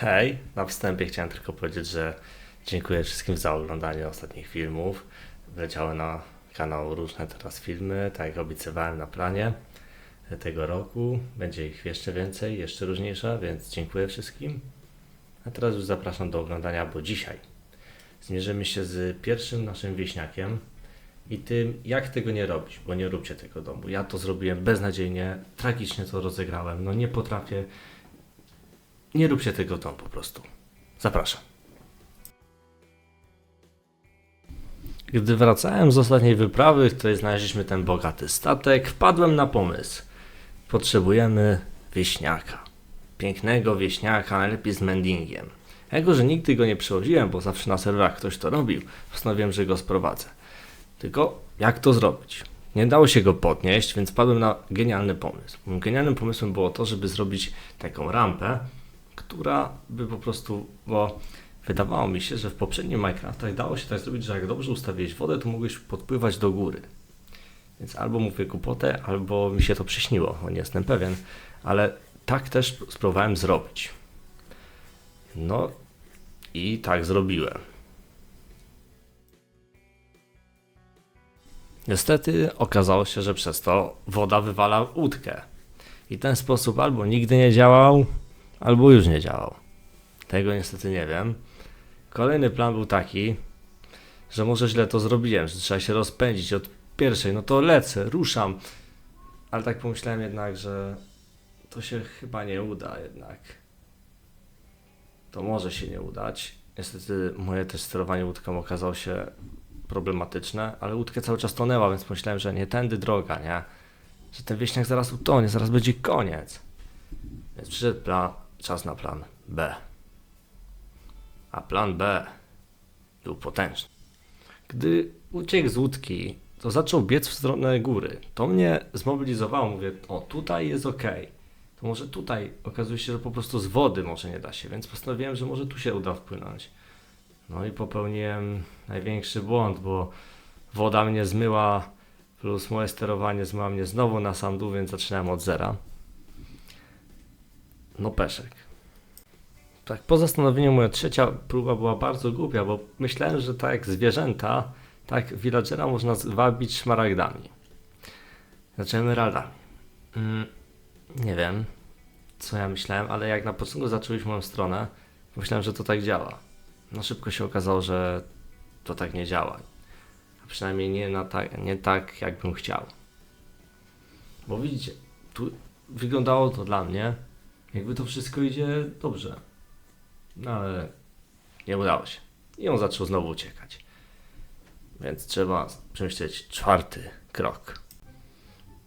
Hej, na wstępie chciałem tylko powiedzieć, że dziękuję wszystkim za oglądanie ostatnich filmów. Wleciały na kanał różne teraz filmy, tak jak obiecywałem na planie tego roku. Będzie ich jeszcze więcej, jeszcze różniejsze, więc dziękuję wszystkim. A teraz już zapraszam do oglądania, bo dzisiaj zmierzymy się z pierwszym naszym wieśniakiem i tym, jak tego nie robić, bo nie róbcie tego domu. Ja to zrobiłem beznadziejnie, tragicznie to rozegrałem, no nie potrafię. Nie róbcie tego domu po prostu. Zapraszam. Gdy wracałem z ostatniej wyprawy, w której znaleźliśmy ten bogaty statek, wpadłem na pomysł. Potrzebujemy wieśniaka. Pięknego wieśniaka, najlepiej z mendingiem. Jako, że nigdy go nie przewoziłem, bo zawsze na serwerach ktoś to robił, postanowiłem, że go sprowadzę. Tylko jak to zrobić? Nie dało się go podnieść, więc padłem na genialny pomysł. Moim genialnym pomysłem było to, żeby zrobić taką rampę, która by po prostu, bo wydawało mi się, że w poprzednim Minecraftach dało się tak zrobić, że jak dobrze ustawiłeś wodę, to mogłeś podpływać do góry. Więc albo mówię głupotę, albo mi się to przyśniło, bo nie jestem pewien, ale tak też spróbowałem zrobić. No i tak zrobiłem. Niestety okazało się, że przez to woda wywala łódkę. I ten sposób albo nigdy nie działał, albo już nie działał. Tego niestety nie wiem. Kolejny plan był taki, że może źle to zrobiłem, że trzeba się rozpędzić od pierwszej, no to lecę, ruszam. Ale tak pomyślałem jednak, że to się chyba nie uda jednak. To może się nie udać. Niestety moje też sterowanie łódką okazało się problematyczne, ale łódkę cały czas tonęła, więc myślałem, że nie tędy droga, nie? Że ten wieśniak zaraz utonie, zaraz będzie koniec. Więc przyszedł plan, czas na plan B. A plan B był potężny. Gdy uciekł z łódki, to zaczął biec w stronę góry. To mnie zmobilizowało. Mówię, o tutaj jest ok. To może tutaj okazuje się, że po prostu z wody może nie da się, więc postanowiłem, że może tu się uda wpłynąć. No i popełniłem największy błąd, bo woda mnie zmyła, plus moje sterowanie zmyła mnie znowu na sam dół, więc zaczynałem od zera. No peszek. Tak, po zastanowieniu moja trzecia próba była bardzo głupia, bo myślałem, że tak jak zwierzęta, tak villagera można zwabić szmaragdami. Znaczy emeraldami. Mm, nie wiem, co ja myślałem, ale jak na początku zacząłeś moją stronę, myślałem, że to tak działa. No szybko się okazało, że to tak nie działa. A przynajmniej nie, na ta, nie tak, jakbym chciał. Bo widzicie, tu wyglądało to dla mnie, jakby to wszystko idzie dobrze. No ale nie udało się. I on zaczął znowu uciekać. Więc trzeba przemyśleć czwarty krok.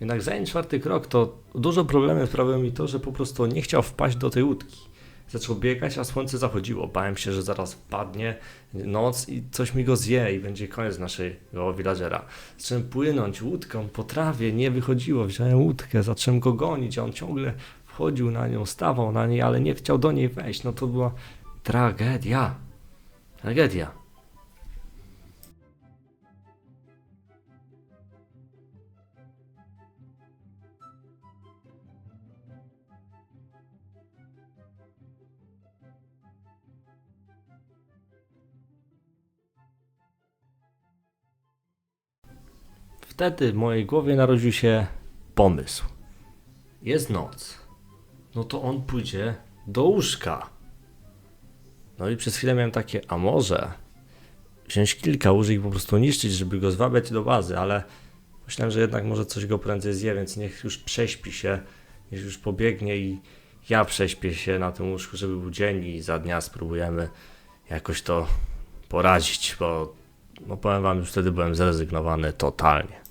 Jednak zanim czwarty krok, to dużo problemów sprawiło mi to, że po prostu nie chciał wpaść do tej łódki. Zaczął biegać, a słońce zachodziło. Bałem się, że zaraz wpadnie noc i coś mi go zje i będzie koniec naszego villagera. Zacząłem płynąć łódką po trawie, nie wychodziło. Wziąłem łódkę, zacząłem go gonić, a on ciągle wchodził na nią, stawał na niej, ale nie chciał do niej wejść. No to była tragedia. Tragedia. Wtedy w mojej głowie narodził się pomysł. Jest noc. No to on pójdzie do łóżka. No i przez chwilę miałem takie, a może wziąć kilka łóżek i po prostu niszczyć, żeby go zwabiać do bazy, ale myślałem, że jednak może coś go prędzej zje, więc niech już prześpi się, niech już pobiegnie i ja prześpię się na tym łóżku, żeby był dzień i za dnia spróbujemy jakoś to poradzić, bo no powiem wam, już wtedy byłem zrezygnowany totalnie.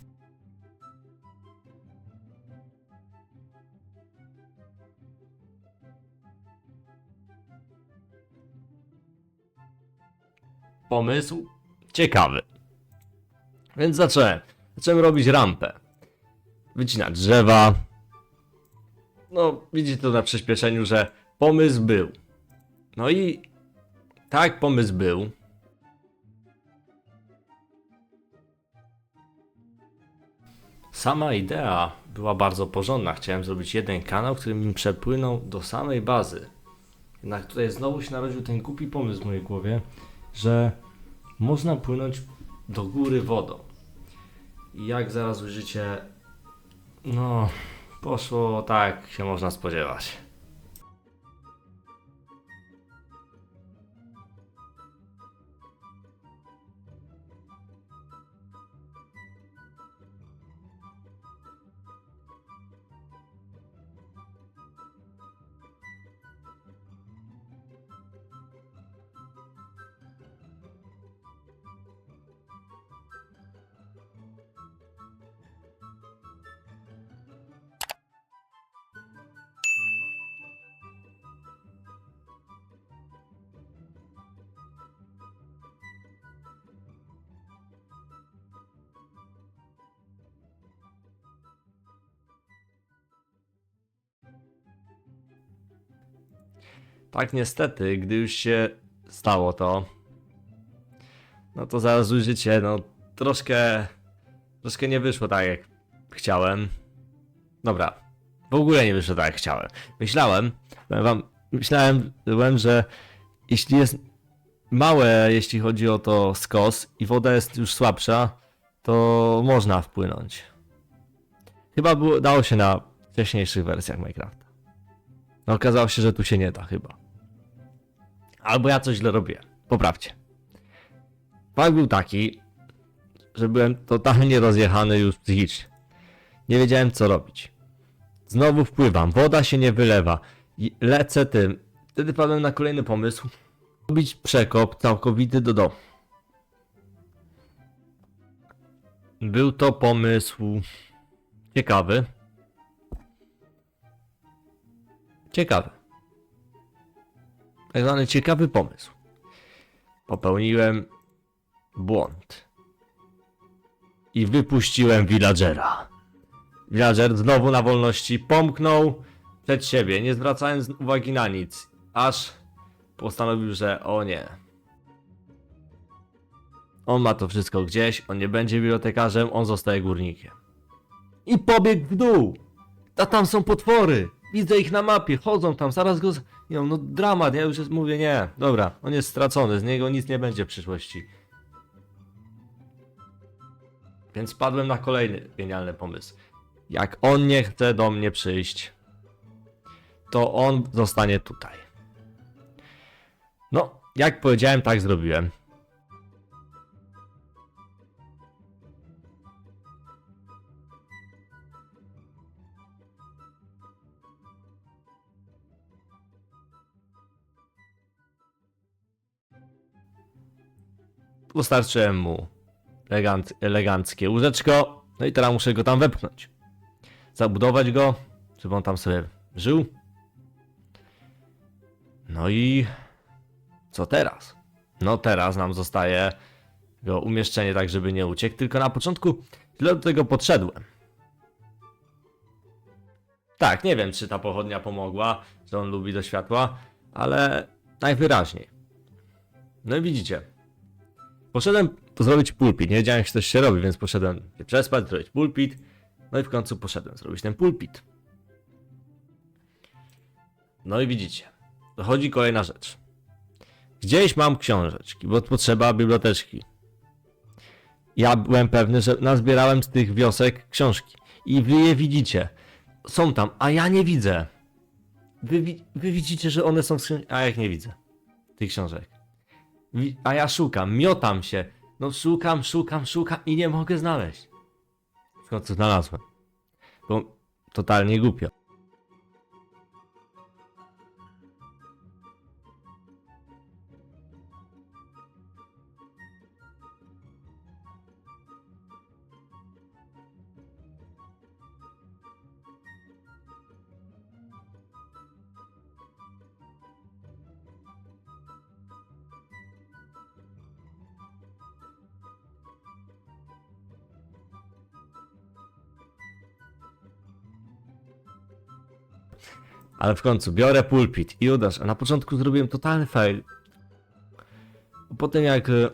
Pomysł ciekawy. Więc zacząłem. Zacząłem robić rampę. Wycinać drzewa. No, widzicie to na przyspieszeniu, że pomysł był. No i tak pomysł był. Sama idea była bardzo porządna. Chciałem zrobić jeden kanał, który mi przepłynął do samej bazy. Jednak tutaj znowu się narodził ten głupi pomysł w mojej głowie, że można płynąć do góry wodą. I jak zaraz ujrzycie, no, poszło tak, jak się można spodziewać. Tak niestety, gdy już się stało to, no to zaraz ujrzycie, no troszkę, troszkę nie wyszło tak jak chciałem. Dobra, w ogóle nie wyszło tak jak chciałem. Myślałem, wam, myślałem, że jeśli jest małe, jeśli chodzi o to skos i woda jest już słabsza, to można wpłynąć. Chyba było, dało się na wcześniejszych wersjach Minecrafta. No okazało się, że tu się nie da chyba. Albo ja coś źle robię. Poprawcie. Fakt był taki, że byłem totalnie rozjechany już psychicznie. Nie wiedziałem co robić. Znowu wpływam, woda się nie wylewa. Lecę tym. Wtedy padłem na kolejny pomysł. Robić przekop całkowity do domu. Był to pomysł ciekawy. Ciekawy. Tak zwany ciekawy pomysł. Popełniłem błąd. I wypuściłem villagera. Villager znowu na wolności pomknął przed siebie, nie zwracając uwagi na nic. Aż postanowił, że o nie. On ma to wszystko gdzieś, on nie będzie bibliotekarzem, on zostaje górnikiem. I pobiegł w dół. A tam są potwory. Widzę ich na mapie, chodzą tam, zaraz go. z- Nie, no dramat, ja już mówię, nie, dobra, on jest stracony, z niego nic nie będzie w przyszłości. Więc padłem na kolejny genialny pomysł. Jak on nie chce do mnie przyjść, to on zostanie tutaj. No, jak powiedziałem, tak zrobiłem. Dostarczyłem mu elegant, eleganckie łóżeczko, no i teraz muszę go tam wepchnąć. Zabudować go, żeby on tam sobie żył. No i co teraz? No teraz nam zostaje go umieszczenie tak, żeby nie uciekł, tylko na początku źle do tego podszedłem. Tak, nie wiem, czy ta pochodnia pomogła, że on lubi do światła, ale najwyraźniej. No i widzicie, Poszedłem zrobić pulpit. Nie wiedziałem, jak coś się robi, więc poszedłem się przespać, zrobić pulpit. No i w końcu poszedłem zrobić ten pulpit. No i widzicie, dochodzi kolejna rzecz. Gdzieś mam książeczki, bo potrzeba biblioteczki. Ja byłem pewny, że nazbierałem z tych wiosek książki. I wy je widzicie. Są tam, a ja nie widzę. Wy, wy widzicie, że one są w skrzynce, a ja nie widzę. Tych książek. A ja szukam, miotam się. No szukam, szukam, szukam i nie mogę znaleźć. W końcu znalazłem. Bo totalnie głupio. Ale w końcu biorę pulpit i udasz. A na początku zrobiłem totalny fail. Potem jak e,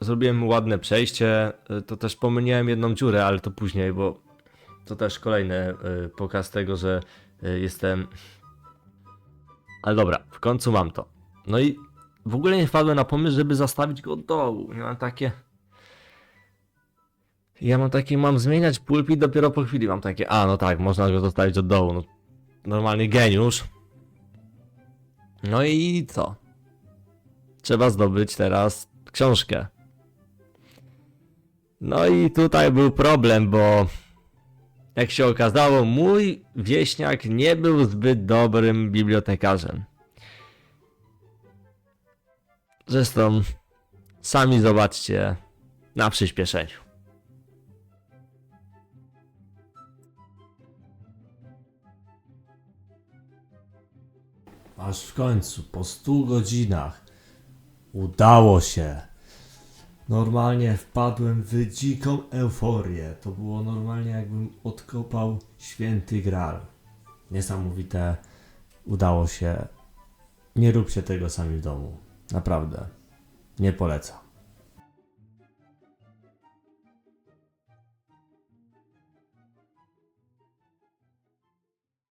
zrobiłem ładne przejście, e, to też pomyliłem jedną dziurę, ale to później, bo to też kolejny e, pokaz tego, że jestem Ale dobra, w końcu mam to. No i w ogóle nie wpadłem na pomysł, żeby zastawić go od dołu. Ja mam takie... Ja mam takie, mam zmieniać pulpit, dopiero po chwili mam takie, a no tak, można go zostawić od dołu. No, normalnie geniusz. No i co? Trzeba zdobyć teraz książkę. No i tutaj był problem, bo jak się okazało, mój wieśniak nie był zbyt dobrym bibliotekarzem. Zresztą sami zobaczcie na przyspieszeniu. Aż w końcu, po 100 godzinach, udało się. Normalnie wpadłem w dziką euforię. To było normalnie, jakbym odkopał święty gral. Niesamowite. Udało się. Nie róbcie tego sami w domu. Naprawdę. Nie polecam.